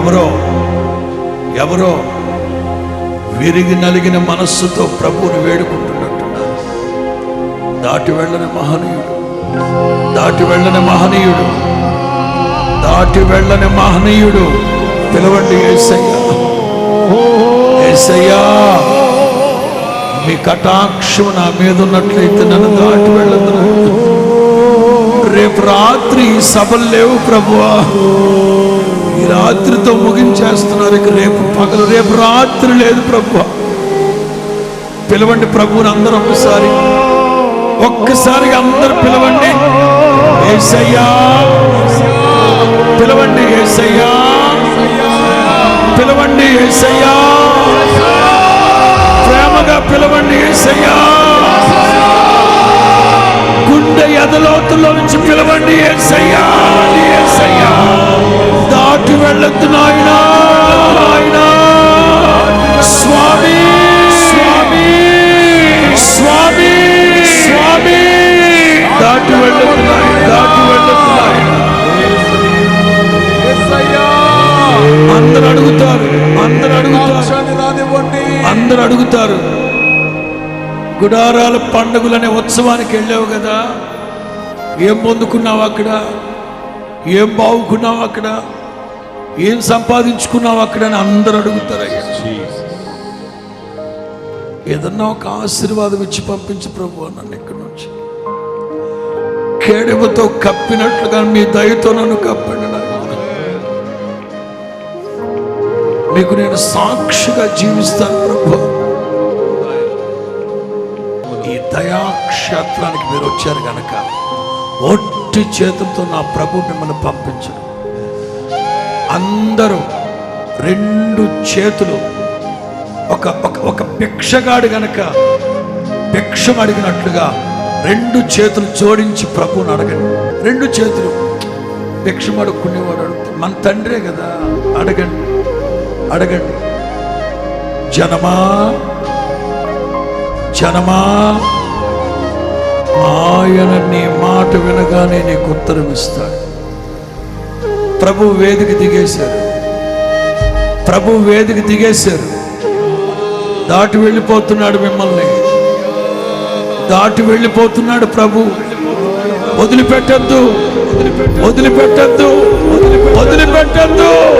ఎవరో ఎవరో విరిగి నలిగిన మనస్సుతో ప్రభువుని వేడుకుంటున్నట్టున్నారు. దాటి వెళ్ళని మహనీయుడు దాటి వెళ్ళని మహనీయుడు దాటి వెళ్ళని మహనీయుడు పిలవండి ఏసయ్యా. ఏసయ్యా మీ కటాక్షం నా మీద ఉన్నట్లయితే నన్ను దాటి వెళ్ళదు రేపు రాత్రి సభలు లేవు ప్రభువా. ఈ రాత్రితో ముగించేస్తున్నారు. ఇక రేపు పగలు రేపు రాత్రి లేదు ప్రభు. పిలవండి ప్రభువుని అందరూ ఒక్కసారి ఒక్కసారిగా అందరు పిలవండి. ఏసయ్యా పిలవండి ఏసయ్యా పిలవండి ఏసయ్యా. ప్రేమగా పిలవండి ఏసయ్యా. గుండె ఎదలోతుల్లో నుంచి పిలవండి ఏసయ్యా. అందరు అడుగుతారు గుడారాల పండుగలనే ఉత్సవానికి వెళ్ళావు కదా? ఏం పొందుకున్నావు అక్కడ? ఏం బాగుకున్నావు అక్కడ? ఏం సంపాదించుకున్నావు అక్కడ అని అందరు అడుగుతారు అయ్యా. ఏదన్నా ఒక ఆశీర్వాదం ఇచ్చి పంపించు ప్రభు నన్ను ఇక్కడి నుంచి. కేడెముతో కప్పినట్లుగా మీ దయతో నన్ను కప్పండి మీకు నేను సాక్షిగా జీవిస్తాను ప్రభు. దయాక్షేత్రానికి మీరు వచ్చారు కనుక ఒట్టి చేతులతో నా ప్రభు మిమ్మల్ని పంపించడు అందరూ రెండు చేతులు ఒక ఒక ఒక భిక్షగాడు గనక భిక్షం అడిగినట్లుగా రెండు చేతులు జోడించి ప్రభువుని అడగండి. రెండు చేతులు. భిక్షం అడుక్కునేవాడు అడుగుతాడు మన తండ్రే కదా అడగండి అడగండి. జనమా జనమా ఆయన నీ మాట వినగానే నీకు ఉత్తరం ఇస్తాడు. ప్రభు వేదిక దిగేశారు. ప్రభు వేదిక దిగేశారు. దాటి వెళ్ళిపోతున్నాడు మిమ్మల్ని. దాటి వెళ్ళిపోతున్నాడు ప్రభు. వదిలిపెట్టద్దు. వదిలిపెట్టద్దు. వదిలిపెట్టద్దు.